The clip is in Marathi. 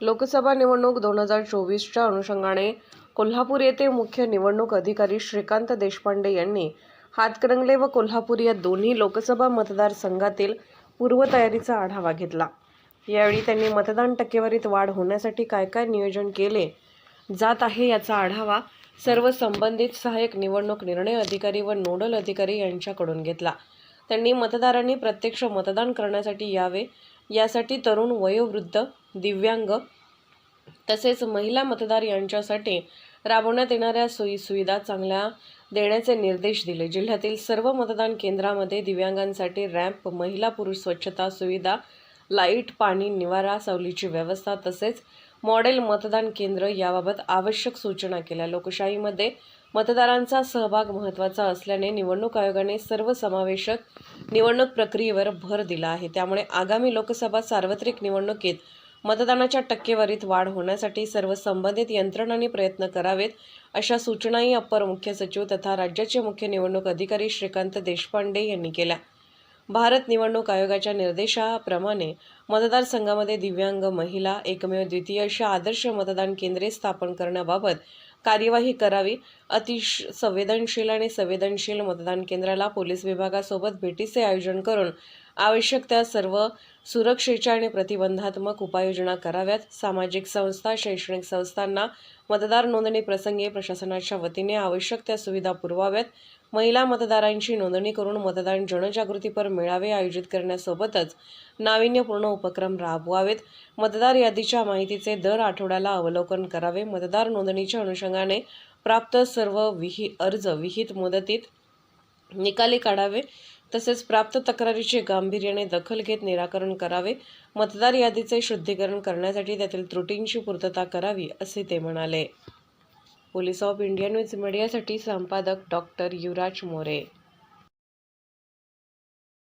लोकसभा निवडणूक दोन हजार चोवीसच्या अनुषंगाने कोल्हापूर येथे मुख्य निवडणूक अधिकारी श्रीकांत देशपांडे यांनी हातकणंगले व कोल्हापूर या दोन्ही लोकसभा मतदारसंघातील पूर्वतयारीचा आढावा घेतला. यावेळी त्यांनी मतदान टक्केवारीत वाढ होण्यासाठी काय काय नियोजन केले जात आहे याचा आढावा सर्व संबंधित सहाय्यक निवडणूक निर्णय अधिकारी व नोडल अधिकारी यांच्याकडून घेतला. त्यांनी मतदारांनी प्रत्यक्ष मतदान करण्यासाठी यावे यासाठी तरुण वयोवृद्ध दिव्यांग तसेच महिला मतदार यांच्यासाठी राबवण्यात येणाऱ्या सोयी सुविधा चांगल्या देण्याचे निर्देश दिले. जिल्ह्यातील सर्व मतदान केंद्रामध्ये दिव्यांगांसाठी रॅम्प महिला पुरुष स्वच्छता सुविधा लाइट पाणी निवारा सावलीची व्यवस्था तसेच मॉडेल मतदान केंद्र याबाबत आवश्यक सूचना केल्या. लोकशाहीमध्ये मतदारांचा सहभाग महत्त्वाचा असल्याने निवडणूक आयोगाने सर्वसमावेशक निवडणूक प्रक्रियेवर भर दिला आहे. त्यामुळे आगामी लोकसभा सार्वत्रिक निवडणुकीत मतदानाच्या टक्केवारीत वाढ होण्यासाठी सर्व संबंधित यंत्रणांनी प्रयत्न करावेत अशा सूचनाही अप्पर मुख्य सचिव तथा राज्याचे मुख्य निवडणूक अधिकारी श्रीकांत देशपांडे यांनी केल्या. भारत निवडणूक आयोगाच्या निर्देशाप्रमाणे मतदारसंघामध्ये दिव्यांग महिला एकमेव द्वितीय अशा आदर्श मतदान केंद्रे स्थापन करण्याबाबत कार्यवाही करावी. अतिश संवेदनशील आणि संवेदनशील मतदान केंद्राला पोलीस विभागासोबत भेटीचे आयोजन करून आवश्यक त्या सर्व सुरक्षेच्या आणि प्रतिबंधात्मक उपाययोजना कराव्यात. सामाजिक संस्था शैक्षणिक संस्थांना मतदार नोंदणी प्रसंगी प्रशासनाच्या वतीने आवश्यक त्या सुविधा पुरवाव्यात. महिला मतदारांची नोंदणी करून मतदान जनजागृतीपर मेळावे आयोजित करण्यासोबतच नाविन्यपूर्ण उपक्रम राबवावेत. मतदार यादीच्या माहितीचे दर आठवड्याला अवलोकन करावे. मतदार नोंदणीच्या अनुषंगाने प्राप्त सर्व विही अर्ज विहित मुदतीत निकाली काढावे तसेच प्राप्त तक्रारीचे गांभीर्याने दखल घेत निराकरण करावे मतदार यादीचे शुद्धीकरण करण्यासाठी त्यातील त्रुटींची पूर्तता करावी असे ते म्हणाले. पोलीस ऑफ इंडिया न्यूज मीडियासाठी संपादक डॉक्टर युवराज मोरे.